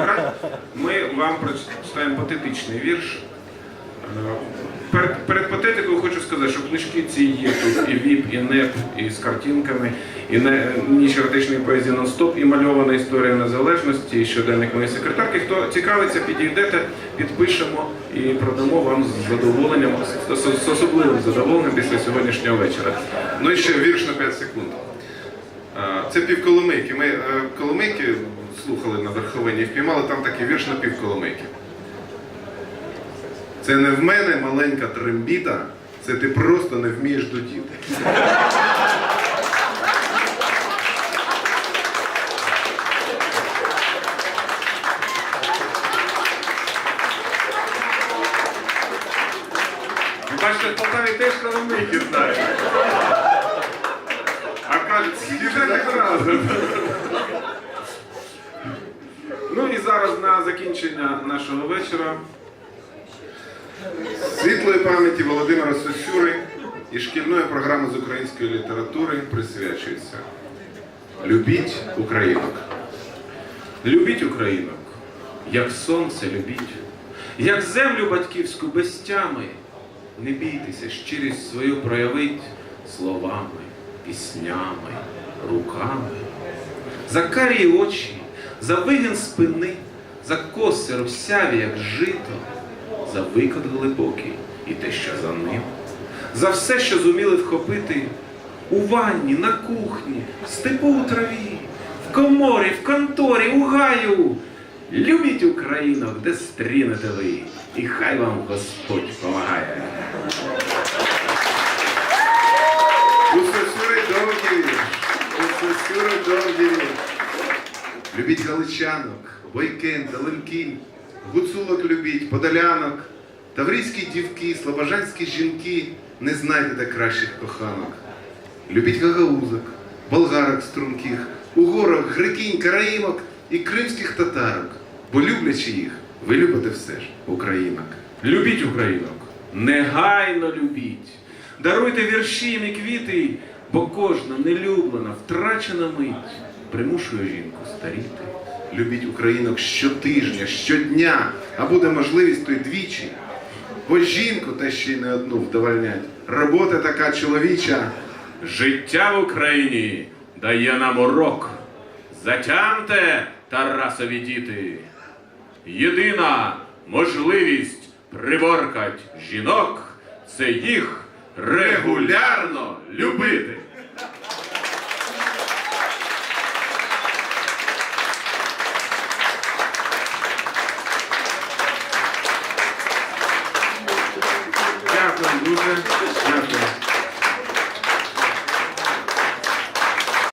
зіграти, ми вам прочитаємо патетичний вірш. Е, Перед, перед патетикою хочу сказати, що книжки ці є тут і ВІП, і НЕП, і з картинками, і не, ніч еротичної поезії нон-стоп, і мальована історія незалежності, і щоденник моєї секретарки. Хто цікавиться, підійдете, підпишемо і продамо вам з задоволенням, з, з- особливим задоволенням після сьогоднішнього вечора. Ну і ще вірш на 5 секунд. А, Це півколомийки. Ми е, коломийки слухали на верховині і впіймали там такий вірш на півколомийки. Це не в мене маленька трембіта, це ти просто не вмієш дудіти. Бачите, в Полтаві теж коломийки знають. А кажуть, так разом. Ну і зараз на закінчення нашого вечора. Світлої пам'яті Володимира Сосюри і шкільної програми з української літератури присвячується. Любіть українок. Любіть українок, як сонце любіть, як землю батьківську без тями. Не бійтеся, щирість свою проявить словами, піснями, руками. За карі очі, за вигин спини, за коси русяві, як жито, за викот глибокий і те, що за ним, за все, що зуміли вхопити у ванні, на кухні, в степу у траві, в коморі, в конторі, у гаю. Любіть українок, де стрінете ви, і хай вам Господь помагає. У Сосюри довгий вірш. У Сосюри довгий вірш. Любіть галичанок, бойкин, талинкінь, гуцулок любіть, подолянок, таврійські дівки, слобожанські жінки, не знайдете кращих коханок. Любіть гагаузок, болгарок струнких, угорок, грекінь, караїмок і кримських татарок, бо люблячи їх, ви любите все ж українок. Любіть українок, негайно любіть. Даруйте вірші і квіти, бо кожна нелюблена, втрачена мить примушує жінку старіти. Любіть українок щотижня, щодня, а буде можливість то й двічі. Бо жінку та ще й не одну вдовольнять. Робота така чоловіча. Життя в Україні дає нам урок. Затямте, Тарасові діти. Єдина можливість приборкать жінок це їх регулярно Chaplain Boozer.